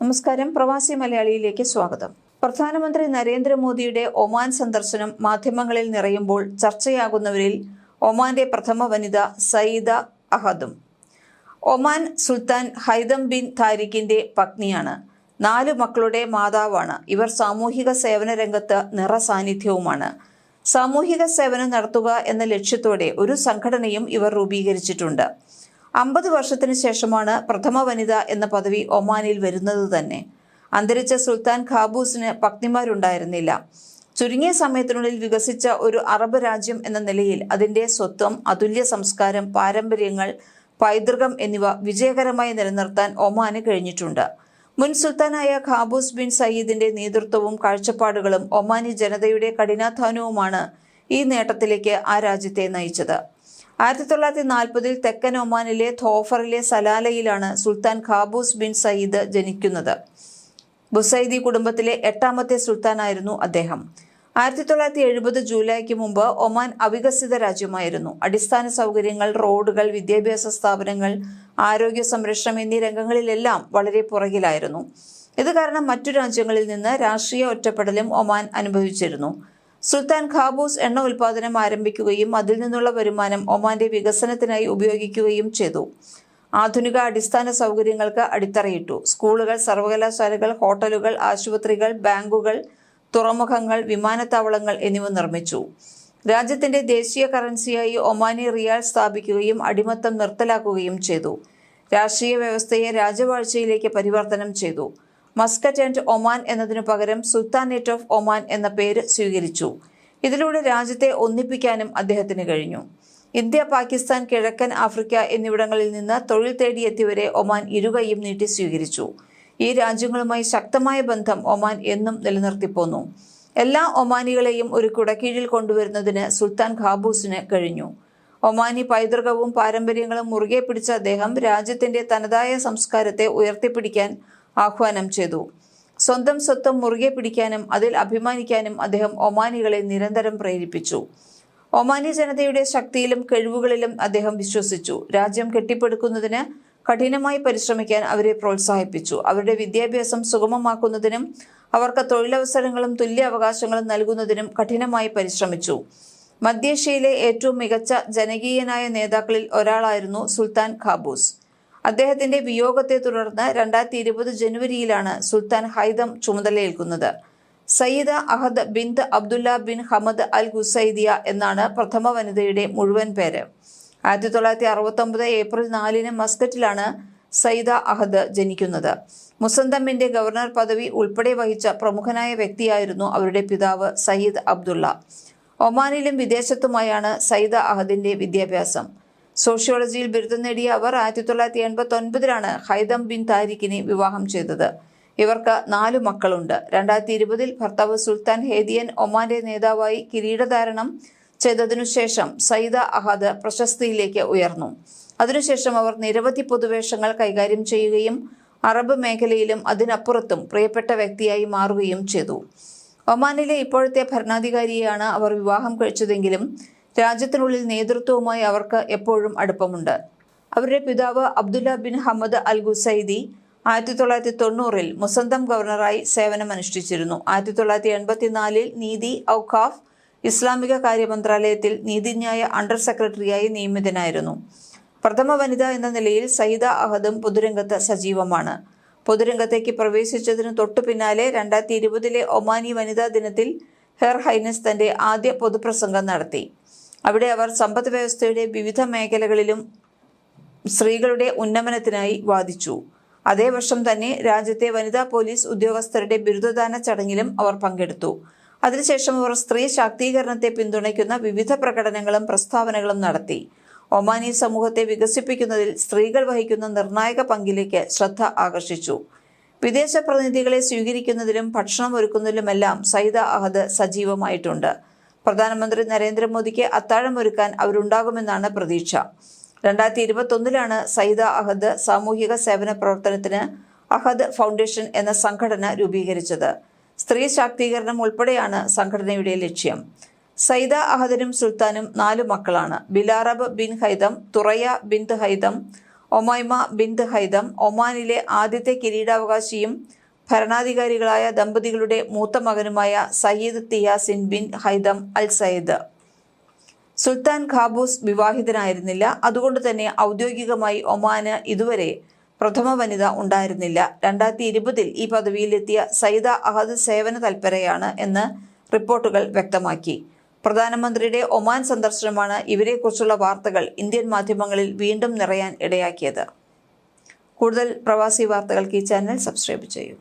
നമസ്കാരം. പ്രവാസി മലയാളിയിലേക്ക് സ്വാഗതം. പ്രധാനമന്ത്രി നരേന്ദ്രമോദിയുടെ ഒമാൻ സന്ദർശനം മാധ്യമങ്ങളിൽ നിറയുമ്പോൾ ചർച്ചയാകുന്നവരിൽ ഒമാന്റെ പ്രഥമ വനിത സയ്യിദ അഹദും. ഒമാൻ സുൽത്താൻ ഹൈദം ബിൻ താരിഖിന്റെ പത്നിയാണ്. നാല് മക്കളുടെ മാതാവാണ്. ഇവർ സാമൂഹിക സേവന രംഗത്ത് നിറസാന്നിധ്യവുമാണ് സാമൂഹിക സേവനം നടത്തുക എന്ന ലക്ഷ്യത്തോടെ ഒരു സംഘടനയും ഇവർ രൂപീകരിച്ചിട്ടുണ്ട്. അമ്പത് വർഷത്തിന് ശേഷമാണ് പ്രഥമ വനിത എന്ന പദവി ഒമാനിൽ വരുന്നത് തന്നെ. അന്തരിച്ച സുൽത്താൻ ഖാബൂസിന് പത്നിമാരുണ്ടായിരുന്നില്ല ചുരുങ്ങിയ സമയത്തിനുള്ളിൽ വികസിച്ച ഒരു അറബ് രാജ്യം എന്ന നിലയിൽ അതിന്റെ സ്വത്വം അതുല്യ സംസ്കാരം പാരമ്പര്യങ്ങൾ പൈതൃകം എന്നിവ വിജയകരമായി നിലനിർത്താൻ ഒമാന് കഴിഞ്ഞിട്ടുണ്ട്. മുൻ സുൽത്താനായ ഖാബൂസ് ബിൻ സയ്യിദിന്റെ നേതൃത്വവും കാഴ്ചപ്പാടുകളും ഒമാനി ജനതയുടെ കഠിനാധ്വാനവുമാണ് ഈ നേട്ടത്തിലേക്ക് ആ രാജ്യത്തെ നയിച്ചത്. ആയിരത്തി തൊള്ളായിരത്തി നാൽപ്പതിൽ തെക്കൻ ഒമാനിലെ ധോഫറിലെ സലാലയിലാണ് സുൽത്താൻ ഖാബൂസ് ബിൻ സയ്യിദ് ജനിക്കുന്നത്. ബുസൈദി കുടുംബത്തിലെ എട്ടാമത്തെ സുൽത്താനായിരുന്നു അദ്ദേഹം. ആയിരത്തി തൊള്ളായിരത്തി എഴുപത് ജൂലൈക്ക് മുമ്പ് ഒമാൻ അവികസിത രാജ്യമായിരുന്നു. അടിസ്ഥാന സൗകര്യങ്ങൾ റോഡുകൾ വിദ്യാഭ്യാസ സ്ഥാപനങ്ങൾ ആരോഗ്യ സംരക്ഷണം എന്നീ രംഗങ്ങളിലെല്ലാം വളരെ പുറകിലായിരുന്നു. ഇത് കാരണം മറ്റു രാജ്യങ്ങളിൽ നിന്ന് രാഷ്ട്രീയ ഒറ്റപ്പെടലും ഒമാൻ അനുഭവിച്ചിരുന്നു. സുൽത്താൻ ഖാബൂസ് എണ്ണ ഉൽപാദനം ആരംഭിക്കുകയും അതിൽ നിന്നുള്ള വരുമാനം ഒമാന്റെ വികസനത്തിനായി ഉപയോഗിക്കുകയും ചെയ്തു. ആധുനിക അടിസ്ഥാന സൗകര്യങ്ങൾക്ക് അടിത്തറയിട്ടു. സ്കൂളുകൾ സർവകലാശാലകൾ ഹോട്ടലുകൾ ആശുപത്രികൾ ബാങ്കുകൾ തുറമുഖങ്ങൾ വിമാനത്താവളങ്ങൾ എന്നിവ നിർമ്മിച്ചു. രാജ്യത്തിന്റെ ദേശീയ കറൻസിയായി ഒമാനി റിയാൽ സ്ഥാപിക്കുകയും അടിമത്തം നിർത്തലാക്കുകയും ചെയ്തു. രാഷ്ട്രീയ വ്യവസ്ഥയെ രാജവാഴ്ചയിലേക്ക് പരിവർത്തനം ചെയ്തു. മസ്കറ്റ് ആൻഡ് ഒമാൻ എന്നതിനു പകരം സുൽത്താനേറ്റ് ഓഫ് ഒമാൻ എന്ന പേര് സ്വീകരിച്ചു. ഇതിലൂടെ രാജ്യത്തെ ഒന്നിപ്പിക്കാനും അദ്ദേഹത്തിന് കഴിഞ്ഞു. ഇന്ത്യ പാകിസ്ഥാൻ കിഴക്കൻ ആഫ്രിക്ക എന്നിവിടങ്ങളിൽ നിന്ന് തൊഴിൽ തേടിയെത്തിയവരെ ഒമാൻ ഇരുകൈയും നീട്ടി സ്വീകരിച്ചു. ഈ രാജ്യങ്ങളുമായി ശക്തമായ ബന്ധം ഒമാൻ എന്നും നിലനിർത്തിപ്പോന്നു. എല്ലാ ഒമാനികളെയും ഒരു കുടക്കീഴിൽ കൊണ്ടുവരുന്നതിന് സുൽത്താൻ ഖാബൂസിന് കഴിഞ്ഞു. ഒമാനി പൈതൃകവും പാരമ്പര്യങ്ങളും മുറുകെ പിടിച്ച അദ്ദേഹം രാജ്യത്തിന്റെ തനതായ സംസ്കാരത്തെ ഉയർത്തിപ്പിടിക്കാൻ ആഹ്വാനം ചെയ്തു. സ്വന്തം സ്വത്തം മുറുകെ പിടിക്കാനും അതിൽ അഭിമാനിക്കാനും അദ്ദേഹം ഒമാനികളെ നിരന്തരം പ്രേരിപ്പിച്ചു. ഒമാനി ജനതയുടെ ശക്തിയിലും കഴിവുകളിലും അദ്ദേഹം വിശ്വസിച്ചു. രാജ്യം കെട്ടിപ്പടുക്കുന്നതിന് കഠിനമായി പരിശ്രമിക്കാൻ അവരെ പ്രോത്സാഹിപ്പിച്ചു. അവരുടെ വിദ്യാഭ്യാസം സുഗമമാക്കുന്നതിനും അവർക്ക് തൊഴിലവസരങ്ങളും തുല്യ അവകാശങ്ങളും നൽകുന്നതിനും കഠിനമായി പരിശ്രമിച്ചു. മധ്യേഷ്യയിലെ ഏറ്റവും മികച്ച ജനകീയനായ നേതാക്കളിൽ ഒരാളായിരുന്നു സുൽത്താൻ ഖാബൂസ്. അദ്ദേഹത്തിന്റെ വിയോഗത്തെ തുടർന്ന് രണ്ടായിരത്തി ഇരുപത് ജനുവരിയിലാണ് Sultan Haitham ചുമതലയേൽക്കുന്നത്. Sayyida Ahad bin Abdullah bin Hamad al Busaidiya എന്നാണ് പ്രഥമ വനിതയുടെ മുഴുവൻ പേര്. ആയിരത്തി തൊള്ളായിരത്തി അറുപത്തൊമ്പത് ഏപ്രിൽ നാലിന് മസ്കറ്റിലാണ് സയ്യിദ അഹദ് ജനിക്കുന്നത്. മുസന്തമ്മിന്റെ ഗവർണർ പദവി ഉൾപ്പെടെ വഹിച്ച പ്രമുഖനായ വ്യക്തിയായിരുന്നു അവരുടെ പിതാവ് സയ്യിദ് അബ്ദുള്ള. ഒമാനിലും വിദേശത്തുമായാണ് സയ്യിദ അഹദിന്റെ വിദ്യാഭ്യാസം. സോഷ്യോളജിയിൽ ബിരുദം നേടിയ അവർ ആയിരത്തി തൊള്ളായിരത്തി എൺപത്തി ഒൻപതിലാണ് ഹൈദം ബിൻ താരിഖിനെ വിവാഹം ചെയ്തത്. ഇവർക്ക് നാലു മക്കളുണ്ട്. രണ്ടായിരത്തി ഇരുപതിൽ ഭർത്താവ് സുൽത്താൻ ഹേദിയൻ ഒമാന്റെ നേതാവായി കിരീടധാരണം ചെയ്തതിനുശേഷം സയ്യിദ അഹദ് പ്രശസ്തിയിലേക്ക് ഉയർന്നു. അതിനുശേഷം അവർ നിരവധി പൊതുവേഷങ്ങൾ കൈകാര്യം ചെയ്യുകയും അറബ് മേഖലയിലും അതിനപ്പുറത്തും പ്രിയപ്പെട്ട വ്യക്തിയായി മാറുകയും ചെയ്തു. ഒമാനിലെ ഇപ്പോഴത്തെ ഭരണാധികാരിയെയാണ് അവർ വിവാഹം കഴിച്ചതെങ്കിലും രാജ്യത്തിനുള്ളിൽ നേതൃത്വവുമായി അവർക്ക് എപ്പോഴും അടുപ്പമുണ്ട്. അവരുടെ പിതാവ് Abdullah bin Hamad al Busaidi ആയിരത്തി തൊള്ളായിരത്തി തൊണ്ണൂറിൽ മുസന്തം ഗവർണറായി സേവനമനുഷ്ഠിച്ചിരുന്നു. ആയിരത്തി തൊള്ളായിരത്തി എൺപത്തിനാലിൽ നീതി ഔഖാഫ് ഇസ്ലാമിക കാര്യ മന്ത്രാലയത്തിൽ നീതിന്യായ അണ്ടർ സെക്രട്ടറിയായി നിയമിതനായിരുന്നു. പ്രഥമ വനിത എന്ന നിലയിൽ സയ്യിദ അഹദും പൊതുരംഗത്ത് സജീവമാണ്. പൊതുരംഗത്തേക്ക് പ്രവേശിച്ചതിന് തൊട്ടു പിന്നാലെ രണ്ടായിരത്തി ഇരുപതിലെ ഒമാനി വനിതാ ദിനത്തിൽ ഹെർ ഹൈനസ് തന്റെ ആദ്യ പൊതുപ്രസംഗം നടത്തി. അവിടെ അവർ സമ്പദ് വ്യവസ്ഥയുടെ വിവിധ മേഖലകളിലും സ്ത്രീകളുടെ ഉന്നമനത്തിനായി വാദിച്ചു. അതേ വർഷം തന്നെ രാജ്യത്തെ വനിതാ പോലീസ് ഉദ്യോഗസ്ഥരുടെ ബിരുദദാന ചടങ്ങിലും അവർ പങ്കെടുത്തു. അതിനുശേഷം അവർ സ്ത്രീ ശാക്തീകരണത്തെ പിന്തുണയ്ക്കുന്ന വിവിധ പ്രകടനങ്ങളും പ്രസ്താവനകളും നടത്തി. ഒമാനി സമൂഹത്തെ വികസിപ്പിക്കുന്നതിൽ സ്ത്രീകൾ വഹിക്കുന്ന നിർണായക പങ്കിലേക്ക് ശ്രദ്ധ ആകർഷിച്ചു. വിദേശ പ്രതിനിധികളെ സ്വീകരിക്കുന്നതിലും ഭക്ഷണം ഒരുക്കുന്നതിലുമെല്ലാം സയ്യിദ അഹദ് സജീവമായിട്ടുണ്ട്. പ്രധാനമന്ത്രി നരേന്ദ്രമോദിക്ക് അത്താഴമൊരുക്കാൻ അവരുണ്ടാകുമെന്നാണ് പ്രതീക്ഷ. രണ്ടായിരത്തി ഇരുപത്തൊന്നിലാണ് സയ്യിദ അഹദ് സാമൂഹിക സേവന പ്രവർത്തനത്തിന് അഹദ് ഫൗണ്ടേഷൻ എന്ന സംഘടന രൂപീകരിച്ചത്. സ്ത്രീ ശാക്തീകരണം ഉൾപ്പെടെയാണ് സംഘടനയുടെ ലക്ഷ്യം. സയ്യിദ അഹദിനും സുൽത്താനും നാലു മക്കളാണ്. Bilarab bin Haitham Thuraya bin Haitham Omaima bint Haitham ഒമാനിലെ ആദ്യത്തെ കിരീടാവകാശിയും ഭരണാധികാരികളായ ദമ്പതികളുടെ മൂത്ത മകനുമായ Sayyid Theyazin bin Haitham al Sayyid. Sultan Qaboos വിവാഹിതനായിരുന്നില്ല. അതുകൊണ്ട് തന്നെ ഔദ്യോഗികമായി ഒമാന് ഇതുവരെ പ്രഥമ വനിത ഉണ്ടായിരുന്നില്ല. രണ്ടായിരത്തി ഇരുപതിൽ ഈ പദവിയിലെത്തിയ സയ്യിദ അഹദ് സേവന തൽപരയാണ് എന്ന് റിപ്പോർട്ടുകൾ വ്യക്തമാക്കി. പ്രധാനമന്ത്രിയുടെ ഒമാൻ സന്ദർശനമാണ് ഇവരെക്കുറിച്ചുള്ള വാർത്തകൾ ഇന്ത്യൻ മാധ്യമങ്ങളിൽ വീണ്ടും നിറയാൻ ഇടയാക്കിയത്. കൂടുതൽ പ്രവാസി വാർത്തകൾക്ക് ഈ ചാനൽ സബ്സ്ക്രൈബ് ചെയ്യൂ.